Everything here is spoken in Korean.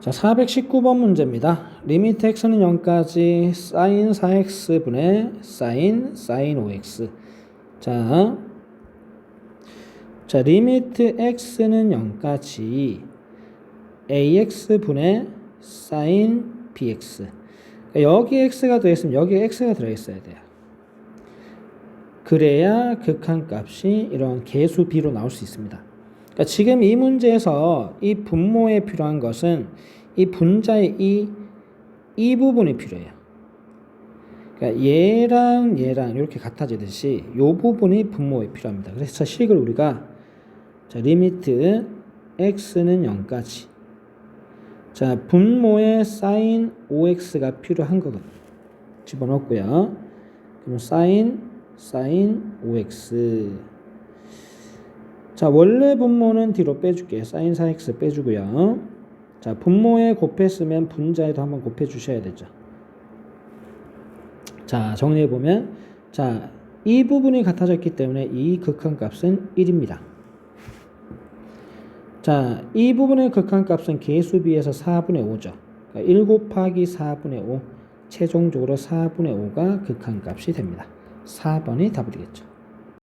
자, 419번 문제입니다. 리미트 x는 0까지 sin 4x 분의 sin sin 5x. 자, 자, 리미트 x는 0까지 ax 분의 sin bx. 그러니까 여기 x가 들어있으면 여기에 x가 들어있어야 돼요. 그래야 극한값이 이런 개수 b로 나올 수 있습니다. 그러니까 지금 이 문제에서 이 분모에 필요한 것은 이 분자의 이, 이 부분이 필요해요. 그러니까 얘랑 얘랑 이렇게 같아지듯이 이 부분이 분모에 필요합니다. 그래서 식을 우리가 자 리미트 x는 0까지 자 분모에 sin 5x가 필요한 거거든요. 집어넣고요. 그럼 sin sin 5x 자 원래 분모는 뒤로 빼줄게요. sin 4x 빼주고요. 자 분모에 곱했으면 분자에도 한번 곱해 주셔야 되죠. 자 정리해 보면 자 이 부분이 같아졌기 때문에 이 극한값은 1입니다. 자, 이 부분의 극한값은 개수비에서 4분의 5죠. 그러니까 1 곱하기 4분의 5, 최종적으로 4분의 5가 극한값이 됩니다. 4번이 답이 되겠죠.